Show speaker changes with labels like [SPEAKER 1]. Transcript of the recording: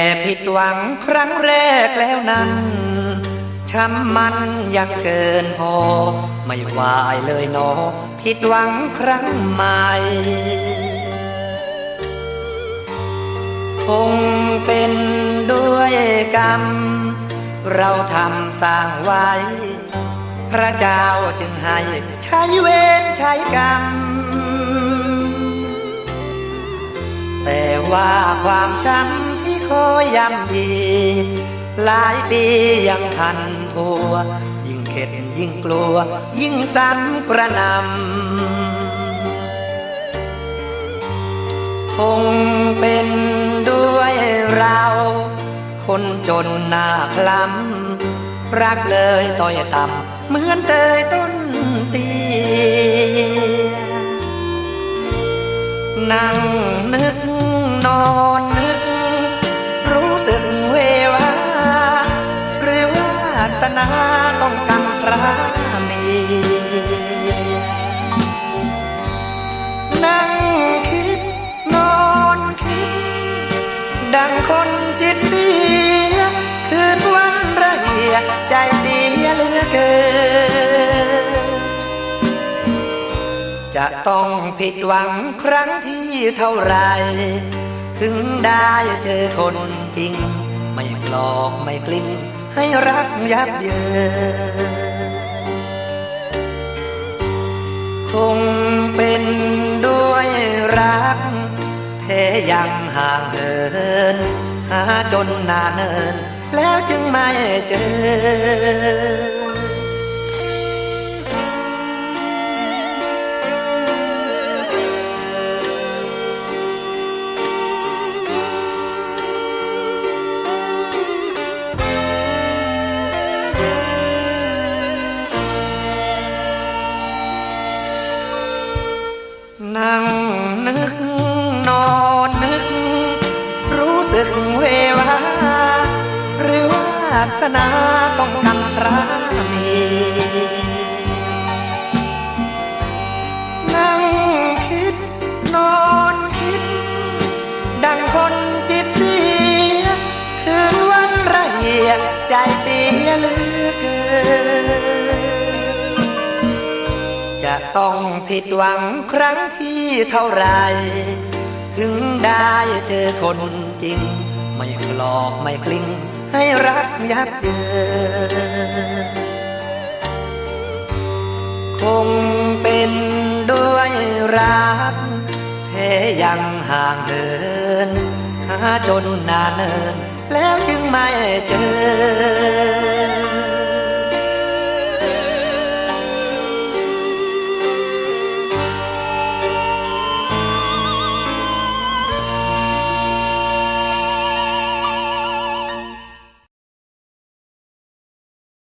[SPEAKER 1] แต่ผิดหวังครั้งแรกแล้วนั้นช้ำมันยังเกินพอ ไม่ไหวายเลยหนอ ผิดหวังครั้งใหม่คงเป็นด้วยกรรม เราทำสร้างไว้ พระเจ้าจึงให้ใช้เวรใช้กรรม แต่ว่าความช้ำ ที่คอย้ำยีหลายปียังทันทัว ยิ่งเข็ดยิ่งกลัว ยิ่งซ้ำกระนำคงเป็นด้วยเรา คนจนหน้าคล้ำรักเลยต่อยต่ำเหมือนเตยต้นตีนั่งนึกนอน จะต้องผิดหวังครั้งที่เท่าไร ถึงได้เจอคนจริง ไม่หลอกไม่กลิ้งให้รักยับเยินคงเป็นด้วยรักแท้ยังห่างเหิน หาจนนานเนิน แล้วจึงไม่เจอ สนาต้องกำพระมีนั่งคิดนอนคิด ดังคนจิตเสีย คืนวันระเหียใจเสียเหลือเกิน จะต้องผิดหวังครั้งที่เท่าไร ถึงได้เจอคนจริง ไม่หลอกไม่กลิ้ง ให้รักยับเยินคงเป็นด้วยรักแท้ยังห่างเหินหาจนนานเนินแล้วจึงไม่เจอ